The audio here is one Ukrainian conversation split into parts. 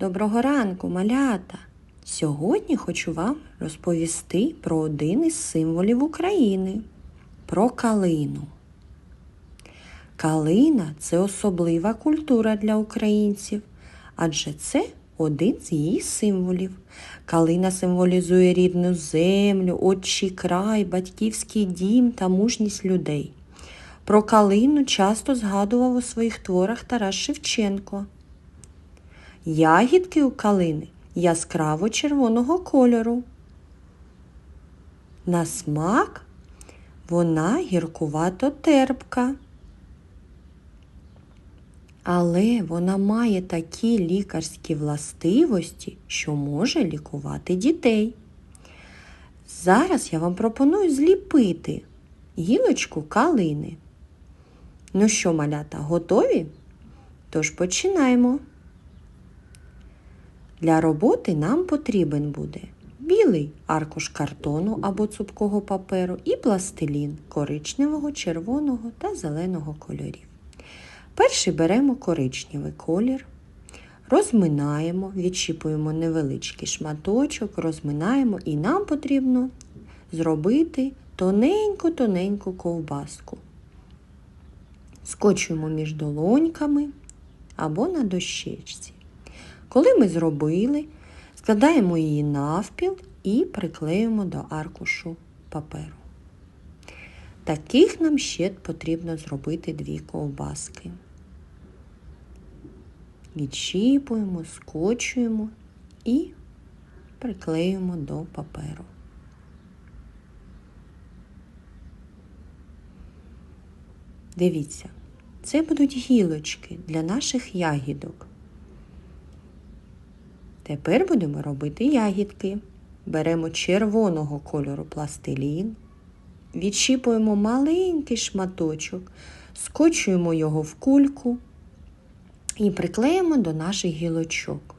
Доброго ранку, малята! Сьогодні хочу вам розповісти про один із символів України про калину. Калина це особлива культура для українців, адже це один з її символів. Калина символізує рідну землю, отчий край, батьківський дім та мужність людей. Про калину часто згадував у своїх творах Тарас Шевченко. Ягідки у калини яскраво червоного кольору. На смак вона гіркувато терпка. Але вона має такі лікарські властивості, що може лікувати дітей. Зараз я вам пропоную зліпити гілочку калини. Ну що, малята, готові? Тож починаємо. Для роботи нам потрібен буде білий аркуш картону або цупкого паперу і пластилін коричневого, червоного та зеленого кольорів. Перший беремо коричневий колір, розминаємо, відчіпуємо невеличкий шматочок, розминаємо і нам потрібно зробити тоненьку-тоненьку ковбаску. Скочуємо між долоньками або на дощечці. Коли ми зробили, складаємо її навпіл і приклеїмо до аркушу паперу. Таких нам ще потрібно зробити дві ковбаски. Відщіпуємо, скочуємо і приклеюємо до паперу. Дивіться, це будуть гілочки для наших ягідок. Тепер будемо робити ягідки. Беремо червоного кольору пластилін, відщіпуємо маленький шматочок, скочуємо його в кульку і приклеїмо до наших гілочок.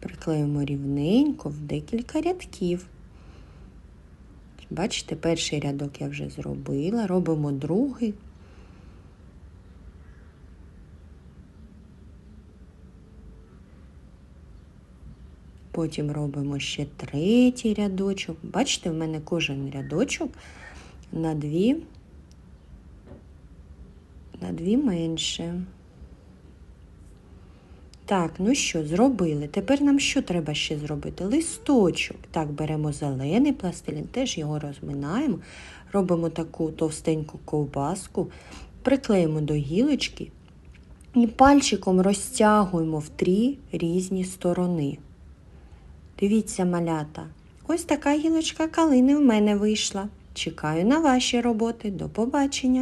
Приклеїмо рівненько в декілька рядків. Бачите, перший рядок я вже зробила, робимо другий. Потім робимо ще третій рядочок. Бачите, в мене кожен рядочок на дві, на дві менше. Так, ну що, зробили. Тепер нам що треба ще зробити? Листочок. Так, беремо зелений пластилін, теж його розминаємо, робимо таку товстеньку ковбаску, приклеїмо до гілочки і пальчиком розтягуємо в три різні сторони. Дивіться, малята, ось така гілочка калини в мене вийшла. Чекаю на ваші роботи. До побачення!